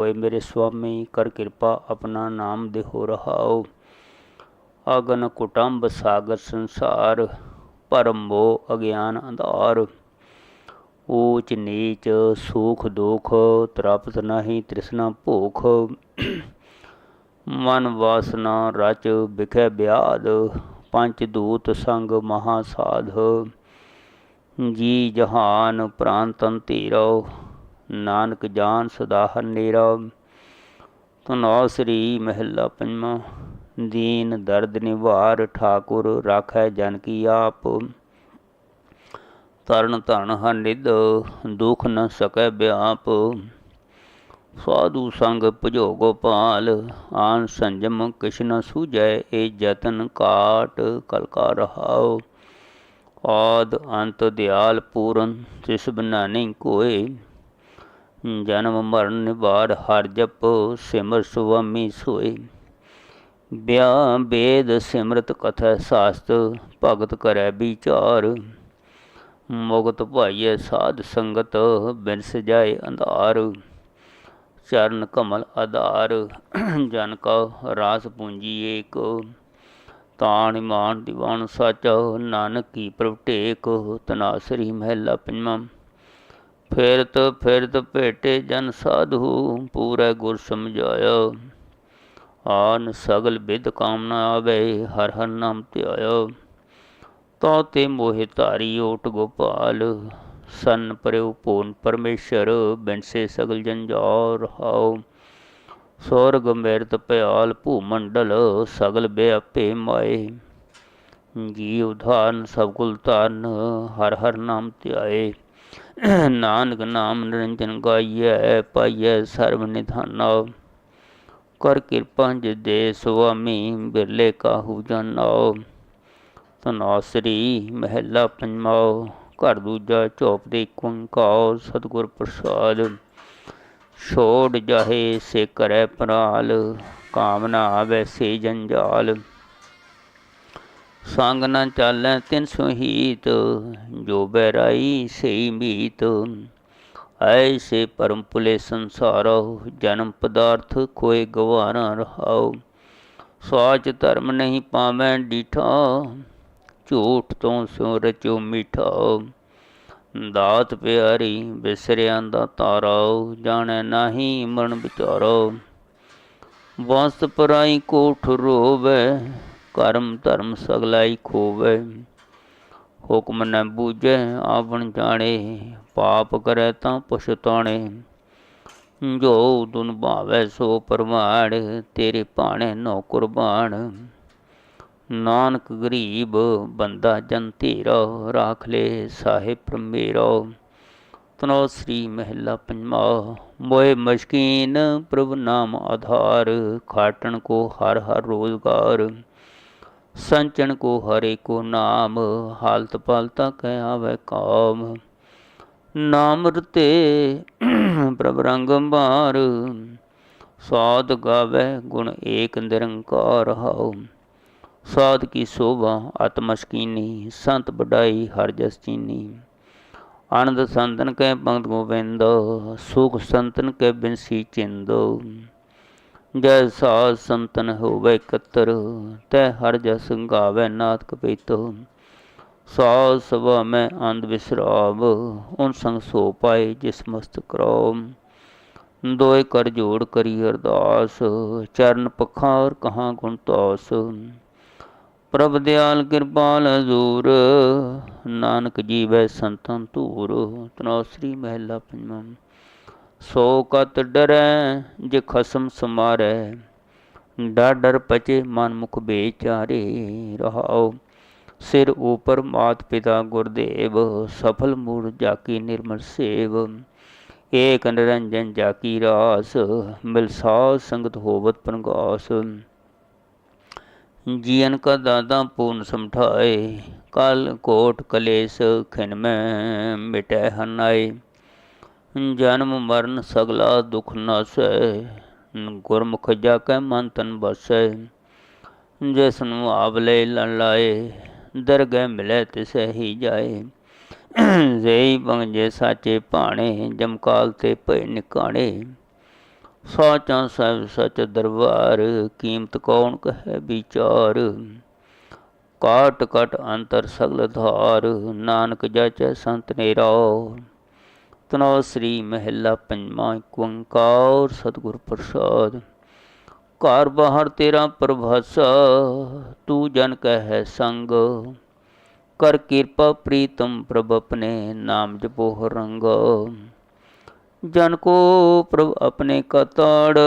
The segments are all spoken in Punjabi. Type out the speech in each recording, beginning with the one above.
ਹੋਏ ਮੇਰੇ ਸੁਆਮੀ, ਕਰ ਕਿਰਪਾ ਆਪਣਾ ਨਾਮ ਦੇਹੋ ਰਹਾਓ। ਅਗਨ ਕੁਟੰਬ ਸਾਗਰ ਸੰਸਾਰ, ਪਰਮ ਮੋਹ ਅਗਿਆਨ ਅੰਧਾਰ। ਊਚ ਨੀਚ ਸੁਖ ਦੁਖ ਤ੍ਰਪਤ ਨਹੀਂ ਤ੍ਰਿਸ਼ਨਾ ਭੂਖ। ਮਨ ਵਾਸਨਾ ਰਚ ਬਿਖੈ ਬਿਆਦ, ਪੰਚ ਦੂਤ ਸੰਗ ਮਹਾ ਸਾਧ ਜੀ ਜਹਾਨ ਪ੍ਰਾਂਤਨ ਧੀਰੋ ਨਾਨਕ ਜਾਨ ਸਦਾ ਹਨੇਰਾ ਤਨੋ ਸ੍ਰੀ ਮਹਿਲਾ ਪੰਜਵਾਂ। ਦੀਨ ਦਰਦ ਨਿਵਾਰ ਠਾਕੁਰ ਰਾਖੈ ਜਨ ਕੀ ਆਪ। ਤਰਨ ਧਨ ਹਨਿਦ ਦੁਖ ਨ ਸਕੈ ਬਿਆਪ। ਸਾਧੂ ਸੰਗ ਭਜੋ ਗੋਪਾਲ ਆਨ ਸੰਜਮ ਕਿਛ ਨ ਏ ਜਤਨ ਕਾਟ ਕਲਕਾ ਰਹਾਓ ਆਦ ਅੰਤ ਦਿਆਲ ਪੂਰਨ, ਤਿਸ ਬਿਨਾ ਨਹੀਂ ਕੋਏ। ਜਨਮ ਮਰਨ ਨਿਵਾਰ ਹਰ ਜਪ ਸਿਮਰ ਸੁਆਮੀ ਸੋਏ ਬਿਆ ਬੇਦ ਸਿਮਰਤ ਕਥਾ ਸਾਸਤ, ਭਗਤ ਕਰੈ ਵਿਚਾਰ। ਮੁਗਤ ਭਾਈਏ ਸਾਧ ਸੰਗਤ ਬਿਨ ਸਜਾਏ ਅੰਧਾਰ। ਚਰਨ ਕਮਲ ਆਧਾਰ, ਜਨ ਕਾ ਰਾਸ ਪੂੰਜੀ ਏਕ। ਤਾਣ ਇਮਾਨ ਦੀਵਾਨ ਸਚ, ਨਾਨਕ ਕੀ ਪ੍ਰਭ ਟੇਕ, ਤਨਾਸਰੀ ਮਹਿਲਾ ਪੰਜਵਾਂ। ਫਿਰਤ ਫਿਰਤ ਭੇਟੇ ਜਨ ਸਾਧੂ, ਪੂਰਾ ਗੁਰ ਸਮਝਾਇਆ। ਆਨ ਸਗਲ ਬਿਦ ਕਾਮਨਾ ਆਵੇ, ਹਰ ਹਰ ਨਾਮ ਧਿਆਇਆ। ਤੋ ਤੇ ਮੋਹਿ ਧਾਰੀ ਓਟ ਗੋਪਾਲ, ਸਨ ਪਰਿਉ ਪੂਨ ਪਰਮੇਸ਼ਰ, ਬਿਨਸੇ ਸਗਲ ਜੰਜਾਰ ਹਾਉ। ਸਵਰਗ ਮੇਰਤ ਭਿਆਲ ਭੂ ਮੰਡਲ, ਸਗਲ ਬਿਆਪੇ ਮਾਏ। ਜੀ ਉਧਾਰਨ ਸਭ ਕੁਲ ਧਾਰਨ ਹਰ ਹਰ ਨਾਮ ਧਿਆਏ। ਨਾਨਕ ਨਾਮ ਨਿਰੰਜਨ ਗਾਈਐ, ਪਾਈਐ ਸਰਬ ਨਿਧਾਨਾ। ਕਰ ਕਿਰਪਾ ਜਿ ਦੇ ਸੁਆਮੀ ਬਿਰਲੇ ਕਾਹੂ ਜਾਨਾਓ ਤਨਾਸਰੀ ਮਹਿਲਾ ਪੰਜਵਾਂ। ਘਰ ਦੂਜਾ ਝੋਪ ਦੇ ਓੰਕਾਰ ਸਤਿਗੁਰ ਪ੍ਰਸਾਦ। ਛੋੜ ਜਾਹੇ ਸੇ ਕਰੈ ਪ੍ਰਾਲ, ਕਾਮਨਾ ਵੈਸੇ ਜੰਜਾਲ। ਸੰਗ ਨ ਚਾਲੈ ਤਿਨ ਸੁਹੀਤ, ਜੋ ਬੈਰਾਈ ਸਈ ਮੀਤ। ਐਸੇ ਪਰਮ ਪੁਲੇ ਸੰਸਾਰੋ ਜਨਮ ਪਦਾਰਥ ਕੋਏ ਗਵਾਰਾ ਰਹਾਓ ਸਵਾਚ ਧਰਮ ਨਹੀਂ ਪਾਵੈ ਡੀਠਾ, ਝੂਠ ਤੋਂ ਸੋ ਰਚੋ ਮਿਠਾ ਦਾਤ ਪਿਆਰੀ ਬਿਸਰਿਆਂ ਦਾ ਤਾਰਾ ਜਾਣੈ ਨਹੀਂ ਮਨ ਵਿਚਾਰੋ। ਵਸਤ ਪਰਾਈ ਕੋਠ ਰੋਵੇ ਕਰਮ ਧਰਮ ਸਗਲਾਈ ਖੋਵੇ। ਹੁਕਮ ਨ ਬੂਝੈ, ਆਵਣ ਜਾਣੇ, ਪਾਪ ਕਰੇ ਤਾਂ ਪਛਤਾਣੇ ਜੋ ਦੁਨ ਭਾਵੈ ਸੋ ਪਰਮਾੜ ਤੇਰੇ ਭਾਣੇ ਨੋ ਕੁਰਬਾਨ ਨਾਨਕ ਗਰੀਬ ਬੰਦਾ ਜਨ ਧੀਰਾ, ਰਾਖ ਲੈ ਸਾਹਿਬ ਮੇਰਾ ਤਨੋ ਸ੍ਰੀ ਮਹਿਲਾ ਪੰਜਵਾ ਮੋਏ ਮਸ਼ਕੀਨ ਪ੍ਰਭ ਨਾਮ ਆਧਾਰ। ਖਾਟਣ ਕੋ ਹਰ ਹਰ ਰੋਜ਼ਗਾਰ। ਸੰਚਨ ਕੋ ਹਰੇ ਕੋ ਨਾਮ, ਹਾਲਤ ਪਾਲਤਾ ਕਹਿ ਆਵੇ ਕਾਮ। ਨਾਮ ਰਤੇ ਪ੍ਰਭ ਰੰਗ ਮਾਰ ਸਾਧ ਗਾਵੇ ਗੁਣ ਏਕ ਨਿਰੰਕਾਰ ਹਾਉ। ਸਾਧ ਕੀ ਸੋਭਾ ਆਤਮਸ਼ਕੀਨੀ ਸੰਤ ਬਡਾਈ ਹਰ ਜਸ ਚੀਨੀ। ਆਨੰਦ ਸੰਤਨ ਕੈ ਪੰਕਤ ਗੋਬਿੰਦ ਸੁਖ ਸੰਤਨ ਕੈ ਬਿਨਸੀ ਚਿੰਦੋ। ਜੈ ਸਾਧ ਸੰਤਨ ਹੋਵੇ ਕਤਰ, ਤੈ ਹਰ ਜਸ ਗਾਵੇ ਨਾਥ ਕਪੀਤ ਸਾਧ ਸਭਾ ਮੈਂ ਅੰਧ ਵਿਸ਼ਰਾਵ, ਉਨ ਸੰਗ ਸੋ ਪਾਏ ਜਿਸ ਮਸਤ ਕਰੋ ਦੋਏ ਕਰ ਜੋੜ ਕਰੀ ਅਰਦਾਸ, ਚਰਨ ਪਖਾਰ ਕਹਾਂ ਗੁਣ ਤਾਸ। ਪ੍ਰਭ ਦਿਆਲ ਕਿਰਪਾਲ ਹਜ਼ੂਰ, ਨਾਨਕ ਜੀਵੈ ਸੰਤਨ ਧੂਰ, ਤਨੋ ਸ੍ਰੀ ਮਹਿਲਾ ਪੰਜਵਾਂ। ਸੋ ਕਤ ਡਰੈ, ਜੇ ਖਸਮ ਸਮਾਰੈ, ਡਰ ਡਰ ਪਚੇ ਮਨ ਮੁਖ ਬੇਚਾਰੇ ਰਹਾਓ ਸਿਰ ਉਪਰ ਮਾਤ ਪਿਤਾ ਗੁਰਦੇਵ, ਸਫਲ ਮੂਰ ਜਾਕੀ ਨਿਰਮਲ ਸੇਵ। ਏਕ ਨਿਰੰਜਨ ਜਾਕੀ ਰਾਸ, ਮਿਲ ਸਾਧ ਸੰਗਤ ਹੋਵਤ ਪ੍ਰਗਾਸ। ਜੀਵਨ ਕਾ ਦਾਦਾ ਪੂਨ ਸਮਠਾਏ, ਕਲ ਕੋਟ ਕਲੇਸ਼ ਖਿਨ ਮੈਂ ਮਿਟੈ ਹਨਾਏ। ਜਨਮ ਮਰਨ ਸਗਲਾ ਦੁਖ ਨਾਸੈ ਗੁਰਮੁਖ ਜਾ ਕੈ ਮਨ ਤਨ ਬਸੈ। ਜਿਸ ਨੂੰ ਆਵਲੇ ਲਾਏ, ਦਰਗਹਿ ਮਿਲੇ ਤਿਸੈ ਹੀ ਜਾਏ। ਜ਼ੇਈ ਬੰਜੇ ਸਾਚੇ ਭਾਣੇ ਜਮਕਾਲ ਤੇ ਭੈ ਨਿਕਾਣੇ। ਸਾਚਾ ਸਭ ਸਚ ਦਰਬਾਰ, ਕੀਮਤ ਕੌਣ ਕਹੈ ਵਿਚਾਰ। ਕਾਟ ਕਟ ਅੰਤਰ ਸਗਲ ਧਾਰ, ਨਾਨਕ ਜਚੈ ਸੰਤ ਨੇ ਰਾਓ ਤਨੋ ਸ੍ਰੀ ਮਹਿਲਾ ਪੰਜਵਾਂ ਓੰਕਾਰ ਸਤਿਗੁਰ ਪ੍ਰਸਾਦ। ਘਰ ਬਾਹਰ ਤੇਰਾ ਪ੍ਰਭਾਸਾ, ਤੂੰ ਜਨ ਕਹੈ ਸੰਗ। ਕਰ ਕਿਰਪਾ ਪ੍ਰੀਤਮ ਪ੍ਰਭ ਆਪਣੇ ਨਾਮ ਜਪੋ ਰੰਗ। ਜਨ ਕੋ ਪ੍ਰਭ ਆਪਣੇ ਕਤੜ,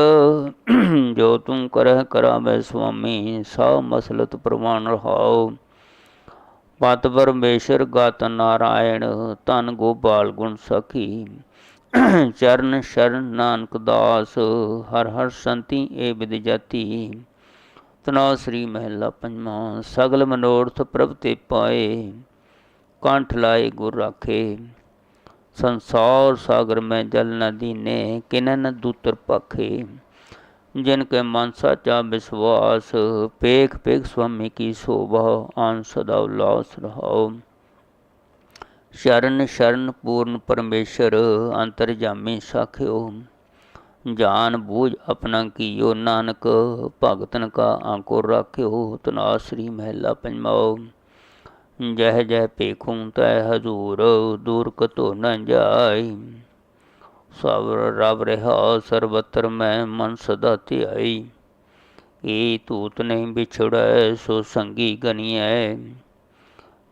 ਜੋ ਤੂੰ ਕਰਹਿ ਕਰਾਵੇ ਸੁਆਮੀ ਸਾ ਮਸਲਤ ਪ੍ਰਵਾਨ ਰਹਾਓ ਪਤ ਪਰਮੇਸ਼ਰ ਗਤ ਨਾਰਾਇਣ, ਧਨ ਗੋਪਾਲ ਗੁਣ ਸਖੀ। ਚਰਨ ਸ਼ਰਨ ਨਾਨਕ ਦਾਸ, ਹਰ ਹਰ ਸੰਤੀ ਏ ਵਿਦ ਜਾਤੀ। ਤਨਾ ਸ੍ਰੀ ਮਹਿਲਾ ਪੰਜਵਾਂ, ਸਗਲ ਮਨੋਰਥ ਪ੍ਰਭ ਤੇ ਪਾਏ, ਕੰਠ ਲਾਏ ਗੁਰ ਰਾਖੇ ਸੰਸਾਰ ਸਾਗਰ ਮੈਂ ਜਲ ਨ ਦੀਨੇ, ਕਿਨਨ ਦੂਤਰ ਪਖੇ। ਜਿਨ ਕੇ ਮਨ ਸਾਚਾ ਵਿਸ਼ਵਾਸ, ਪੇਖ ਪੇਖ ਸੁਆਮੀ ਕੀ ਸੋਭਾ, ਆਨ ਸਦਾ ਉਲਾਸ ਰਹਾਓ ਸ਼ਰਨ ਸ਼ਰਨ ਪੂਰਨ ਪਰਮੇਸ਼ਰ, ਅੰਤਰ ਜਾਮੀ ਸਾਖਿਓ। ਜਾਨ ਬੂਝ ਆਪਣਾ ਕੀਓ ਨਾਨਕ, ਭਗਤਨ ਕਾ ਆਂਕੋ ਰਾਖਿਓ ਤਨਾਸਰੀ ਮਹਿਲਾ ਪੰਜਵਾਓ ਜਹ ਜਹ ਪੇਖੂ ਤੈ ਹਜ਼ੂਰ, ਦੂਰ ਕਤੋ ਨ ਜਾਈ ਸਭ ਰਬ ਰਹਾ, ਸਰਬਤਰ ਮੈਂ ਮਨ ਸਦਾ ਧਿਆਈ। ਏ ਤੂਤ ਨਹੀਂ ਵਿਛੜੈ, ਸੋ ਸੰਗੀ ਗਨੀਐ।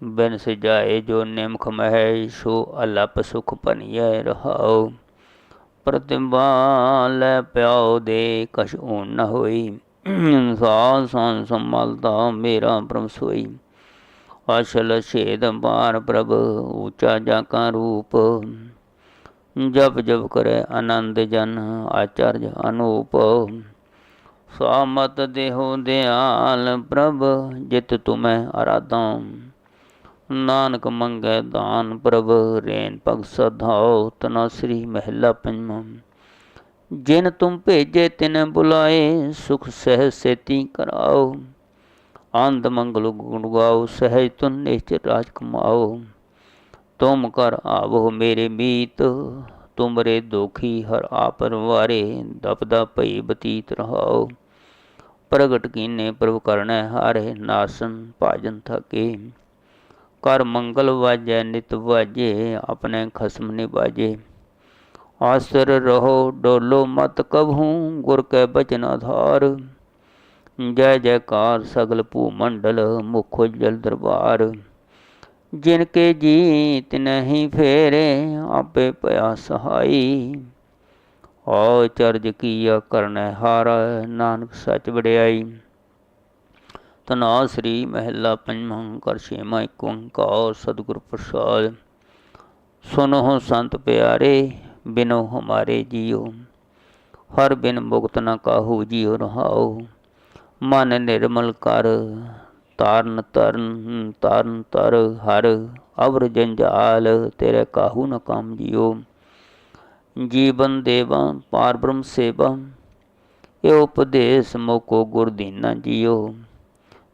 ਬਿਨ ਸਜਾਏ ਜੋ ਨਿਮਖ ਮਹਿ, ਸੋ ਅਲਪ ਸੁਖ ਪਨੀਐ ਰਹਾਉ। ਪ੍ਰਤਿਮਾ ਲੈ ਪਿਆਉ ਦੇ ਕਛ ਊਨ ਨ ਹੋਈ। ਸਾਧ ਸੰਗ ਸੰਮਲਦਾ ਮੇਰਾ ਪ੍ਰਮ ਸੋਈ। ਅਸਲ ਛੇਦ ਮਾਰ ਪ੍ਰਭ ਊਚਾ ਜਾ ਕਾ ਰੂਪ। ਜਪ ਜਪ ਕਰੈ ਆਨੰਦ ਜਨ ਆਚਰਜ ਅਨੂਪ। ਸਾਮਤ ਦੇਹੋ ਦਿਆਲ ਪ੍ਰਭ, ਜਿਤ ਤੁਮੈ ਅਰਾਧਾਂ। ਨਾਨਕ ਮੰਗੈ ਦਾਨ ਪ੍ਰਭ, ਰੇਨ ਭਗ ਸਧਾਉ ਤਨਾ ਸ੍ਰੀ ਮਹਿਲਾ ਪੰਜਵਾਂ ਜਿਨ ਤੁਮ ਭੇਜੇ ਤਿਨ ਬੁਲਾਏ, ਸੁਖ ਸਹਿ ਸੇਤੀ ਕਰਾਓ। ਆਨੰਦ ਮੰਗਲ ਗੁਣ ਗਾਓ, ਸਹਿਜ ਤੁਨ ਨਿਸ਼ਚਿਤ ਰਾਜ ਕਮਾਓ। ਤੁਮ ਕਰ ਆਵੋ ਮੇਰੇ ਮੀਤ। ਤੁਮਰੇ ਦੋਖੀ ਹਰ ਆਪਰ ਵਾਰੇ ਦਪਦਾ ਭਈ ਬਤੀਤ ਰਹਾਓ। ਪ੍ਰਗਟ ਕੀਨੇ ਪ੍ਰਭ ਕਰਨੈ ਹਾਰੇ ਨਾਸਨ ਭਾਜਨ ਥਕੇ। ਕਰ ਮੰਗਲ ਵਾਜੈ, ਨਿਤ ਵਾਜੇ, ਆਪਣੇ ਖਸਮ ਨਿਵਾਜੇ ਆਸਰ ਰਹੋ, ਡੋਲੋ ਮਤ ਕਬਹੂ ਗੁਰ ਕੈ ਬਚਨ ਆਧਾਰ। ਜੈ ਜੈਕਾਰ ਸਗਲ ਭੂ ਮੰਡਲ ਮੁਖ ਜਲ ਦਰਬਾਰ। ਜਿਨ ਕੇ ਜੀਤ ਨਹੀਂ ਫੇਰੇ, ਆਪੇ ਪਿਆ ਸਹਾਈ। ਓ ਚਰਜ ਕੀਆ ਕਰਨੈ ਹਾਰ, ਨਾਨਕ ਸੱਚ ਵਡਿਆਈ। ਤਨਾ ਸ੍ਰੀ ਮਹਿਲਾ ਪੰਜਵਾਂ ਕਰ ਛੇਵਾਂ ਏਕ ਓੰਕਾਰ, ਸਤਿਗੁਰ ਪ੍ਰਸਾਦ। ਸੁਨੋ ਸੰਤ ਪਿਆਰੇ, ਬਿਨੋ ਹਮਾਰੇ ਜੀਓ। ਹਰ ਬਿਨ ਮੁਕਤ ਨ ਕਾਹੂ ਜੀਉ ਰਹਾਓ। ਮਨ ਨਿਰਮਲ ਕਰ ਤਾਰਨ ਤਰਨ ਤਰਨ ਤਰ ਹਰ ਅਵਰ ਜੰਜਾਲ, ਤੇਰੇ ਕਾਹੂ ਨ ਕੰਮ ਜਿਓ। ਜੀਵਨ ਦੇਵਾ, ਪਾਰ ਬ੍ਰਹਮ ਸੇਵਾ, ਇਹ ਉਪਦੇਸ਼ ਮੋਕੋ ਗੁਰ ਦੀਨਾ ਜੀਓ।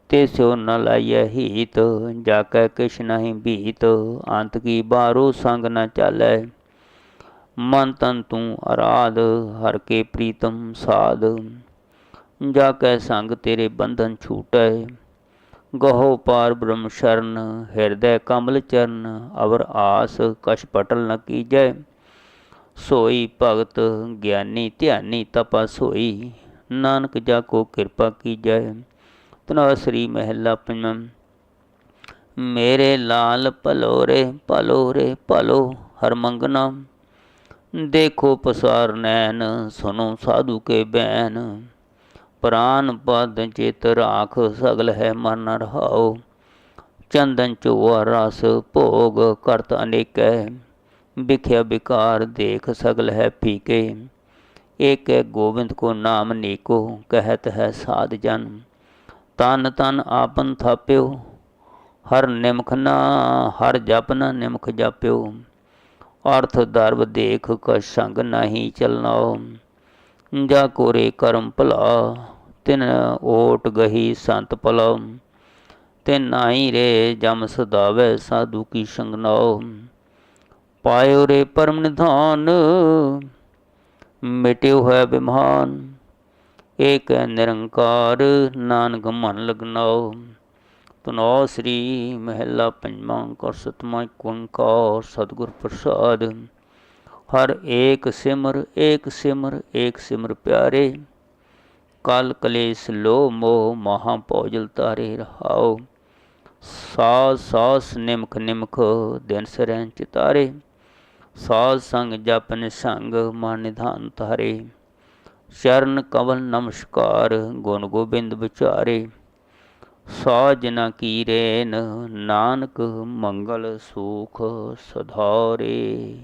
ਤੇ ਸੋ ਨ ਲਾਈਐ ਹੀਤ ਜਾ ਕੈ ਕਿਛ ਨਹੀਂ ਭੀਤ, ਅੰਤ ਕੀ ਬਾਰੋ ਸੰਗ ਨ ਚਾਲੈ। ਮਨ ਤਨ ਤੂੰ ਅਰਾਧ, ਹਰ ਕੇ ਪ੍ਰੀਤਮ ਸਾਧ ਜਾ ਕੈ ਸੰਗ ਤੇਰੇ ਬੰਧਨ ਛੂਟੈ। ਗਹੋ ਪਾਰ ਬ੍ਰਹਮ ਸ਼ਰਨ, ਹਿਰਦੈ ਕਮਲ ਚਰਨ, ਅਵਰ ਆਸ ਕਛ ਪਟਲ ਨ ਕੀਜੈ। ਸੋਈ ਭਗਤ ਗਿਆਨੀ ਧਿਆਨੀ ਤਪਾ ਸੋਈ, ਨਾਨਕ ਜਾ ਕੋ ਕਿਰਪਾ ਕੀਜੈ। ਤਨਾ ਸ੍ਰੀ ਮਹਿਲਾ ਪੰਜਵਾਂ, ਮੇਰੇ ਲਾਲ ਭਲੋਰੇ ਭਲੋਰੇ ਭਲੋ ਹਰ ਮੰਗਨਾ। ਦੇਖੋ ਪਸਾਰ ਨੈਣ ਸੁਨੋ ਸਾਧੂ ਕੇ ਬੈਨ। ਪ੍ਰਾਨ ਪਦ ਚਿਤ ਰਾਖ ਸਗਲ ਹੈ ਮਨ ਰਹਾਓ ਚੰਦਨ ਚੋਆ ਰਸ ਭੋਗ ਕਰਤ ਅਨੇਕੈ। ਵਿਖਿਆ ਵਿਕਾਰ ਦੇਖ ਸਗਲ ਹੈ ਫੀਕੇ। ਏਕ ਗੋਬਿੰਦ ਕੋ ਨਾਮ ਨੀਕੋ, ਕਹਿਤ ਹੈ ਸਾਧ ਜਨ। ਤਨ ਤਨ ਆਪਨ ਥਾਪਿਓ, ਹਰ ਨਿਮਖ ਨਾ, ਹਰ ਜਪ ਨਾ ਨਿਮਖ ਜਾਪਿਓ। ਅਰਥ ਦਰਬ ਦੇਖ ਕ ਸੰਗ ਨਹੀਂ ਚਲਨਾਓ ਜਾ ਕੋਰੇ ਕਰਮ ਭਲਾ, ਤਿਨ ਓਟ ਗਹੀ ਸੰਤ ਭਲਾ। ਤੇ ਨਾਹੀ ਰੇ ਜਮ ਸਦਾਵੇ ਸਾਧੂ ਕੀ ਸੰਗ ਨਾਉ। ਪਾਇਓ ਰੇ ਪਰਮ ਨਿਧਾਨ, ਮਿਟਿਓ ਹੋਇਆ ਬਿਮਾਨ। ਏਕ ਨਿਰੰਕਾਰ ਨਾਨਕ ਮਨ ਲਗਨਾਓ ਤਨੋ ਸ੍ਰੀ ਮਹਿਲਾ ਪੰਜਵਾਂ ਕਰ ਸਤਮਾ ਓੰਕਾਰ ਸਤਿਗੁਰ ਪ੍ਰਸਾਦ। ਹਰ ਏਕ ਸਿਮਰ ਏਕ ਸਿਮਰ ਏਕ ਸਿਮਰ ਪਿਆਰੇ। ਕਲ ਕਲੇਸ਼ ਲੋ ਮੋਹ ਮਹਾ ਭੋਜਲ ਤਾਰੇ ਰਹਾਓ। ਸਾਸ ਸਾਸ ਨਿਮਖ ਨਿਮਖ ਦਿਨ ਸਰੈਂ ਚਿਤਾਰੇ। ਸਾਧ ਸੰਗ ਜਪ ਨਿਸੰਗ ਮਨ ਨਿਧਾਨ ਤਾਰੇ ਚਰਨ ਕਵਲ ਨਮਸਕਾਰ ਗੁਣ ਗੋਬਿੰਦ ਵਿਚਾਰੇ। ਸਾਜਨਾ ਕੀ ਰੇਨ ਨਾਨਕ ਮੰਗਲ ਸੂਖ ਸਧਾਰੇ।